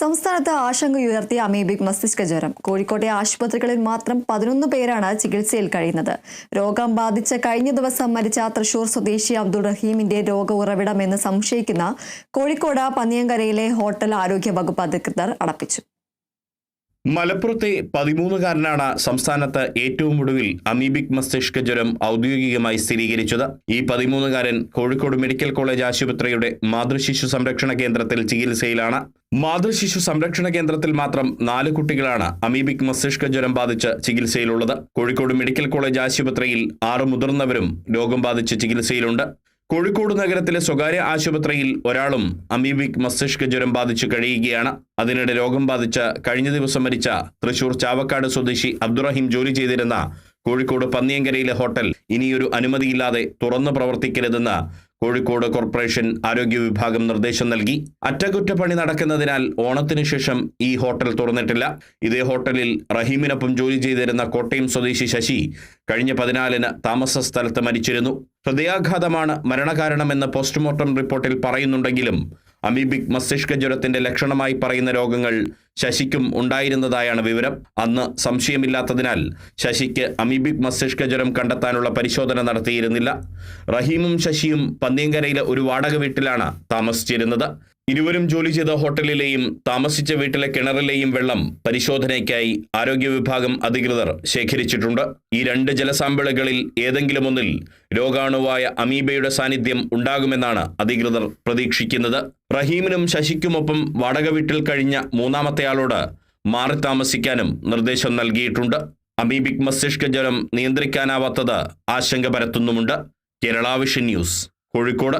സംസ്ഥാനത്ത് ആശങ്കയുയർത്തിയ അമീബിക് മസ്തിഷ്ക ജ്വരം. കോഴിക്കോട്ടെ ആശുപത്രികളിൽ മാത്രം പതിനൊന്ന് പേരാണ് ചികിത്സയിൽ കഴിയുന്നത്. രോഗം ബാധിച്ച കഴിഞ്ഞ ദിവസം മരിച്ച തൃശൂർ സ്വദേശി അബ്ദുൾ റഹീമിന്റെ രോഗ ഉറവിടമെന്ന് സംശയിക്കുന്ന കോഴിക്കോട് പന്നിയങ്കരയിലെ ഹോട്ടൽ ആരോഗ്യ വകുപ്പ് അധികൃതർ അടപ്പിച്ചു. മലപ്പുറത്തെ പതിമൂന്നുകാരനാണ് സംസ്ഥാനത്ത് ഏറ്റവും ഒടുവിൽ അമീബിക് മസ്തിഷ്ക ജ്വരം ഔദ്യോഗികമായി സ്ഥിരീകരിച്ചത്. ഈ പതിമൂന്നുകാരൻ കോഴിക്കോട് മെഡിക്കൽ കോളേജ് ആശുപത്രിയുടെ മാതൃശിശു സംരക്ഷണ കേന്ദ്രത്തിൽ ചികിത്സയിലാണ്. മാതൃശിശു സംരക്ഷണ കേന്ദ്രത്തിൽ മാത്രം നാല് കുട്ടികളാണ് അമീബിക് മസ്തിഷ്ക ജ്വരം ബാധിച്ച് ചികിത്സയിലുള്ളത്. കോഴിക്കോട് മെഡിക്കൽ കോളേജ് ആശുപത്രിയിൽ ആറ് മുതിർന്നവരും രോഗം ബാധിച്ച് ചികിത്സയിലുണ്ട്. കോഴിക്കോട് നഗരത്തിലെ സ്വകാര്യ ആശുപത്രിയിൽ ഒരാളും അമീബിക് മസ്തിഷ്ക ജ്വരം ബാധിച്ച് കഴിയുകയാണ്. അതിനിടെ രോഗം ബാധിച്ച് കഴിഞ്ഞ ദിവസം മരിച്ച തൃശൂർ ചാവക്കാട് സ്വദേശി അബ്ദുറഹീം ജോലി ചെയ്തിരുന്ന കോഴിക്കോട് പന്നിയങ്കരയിലെ ഹോട്ടൽ ഇനിയൊരു അനുമതിയില്ലാതെ തുറന്നു പ്രവർത്തിക്കരുതെന്ന് കോഴിക്കോട് കോർപ്പറേഷൻ ആരോഗ്യ വിഭാഗം നിർദ്ദേശം നൽകി. അറ്റകുറ്റപ്പണി നടക്കുന്നതിനാൽ ഓണത്തിന് ശേഷം ഈ ഹോട്ടൽ തുറന്നിട്ടില്ല. ഇതേ ഹോട്ടലിൽ റഹീമിനൊപ്പം ജോലി ചെയ്തിരുന്ന കോട്ടയം സ്വദേശി ശശി കഴിഞ്ഞ പതിനാലിന് താമസ സ്ഥലത്ത് മരിച്ചിരുന്നു. ഹൃദയാഘാതമാണ് മരണകാരണമെന്ന് പോസ്റ്റ്മോർട്ടം റിപ്പോർട്ടിൽ പറയുന്നുണ്ടെങ്കിലും അമീബിക് മസ്തിഷ്ക ജ്വരത്തിന്റെ ലക്ഷണമായി പറയുന്ന രോഗങ്ങൾ ശശിക്കും ഉണ്ടായിരുന്നതായാണ് വിവരം. അന്ന് സംശയമില്ലാത്തതിനാൽ ശശിക്ക് അമീബിക് മസ്തിഷ്ക ജ്വരം കണ്ടെത്താനുള്ള പരിശോധന നടത്തിയിരുന്നില്ല. റഹീമും ശശിയും പന്നിയങ്കരയിലെ ഒരു വാടക വീട്ടിലാണ് താമസിച്ചിരുന്നത്. ഇരുവരും ജോലി ചെയ്ത ഹോട്ടലിലെയും താമസിച്ച വീട്ടിലെ കിണറിലെയും വെള്ളം പരിശോധനയ്ക്കായി ആരോഗ്യ വിഭാഗം അധികൃതർ ശേഖരിച്ചിട്ടുണ്ട്. ഈ രണ്ട് ജലസാമ്പിളുകളിൽ ഏതെങ്കിലും ഒന്നിൽ രോഗാണുവായ അമീബയുടെ സാന്നിധ്യം ഉണ്ടാകുമെന്നാണ് അധികൃതർ പ്രതീക്ഷിക്കുന്നത്. റഹീമിനും ശശിക്കുമൊപ്പം വാടക വീട്ടിൽ കഴിഞ്ഞ മൂന്നാമത്തെയാളോട് മാറി താമസിക്കാനും നിർദ്ദേശം നൽകിയിട്ടുണ്ട്. അമീബിക് മസ്തിഷ്ക ജ്വരം നിയന്ത്രിക്കാനാവാത്തത് ആശങ്ക പരത്തുന്നുമുണ്ട്. Kerala vision news Kozhikode.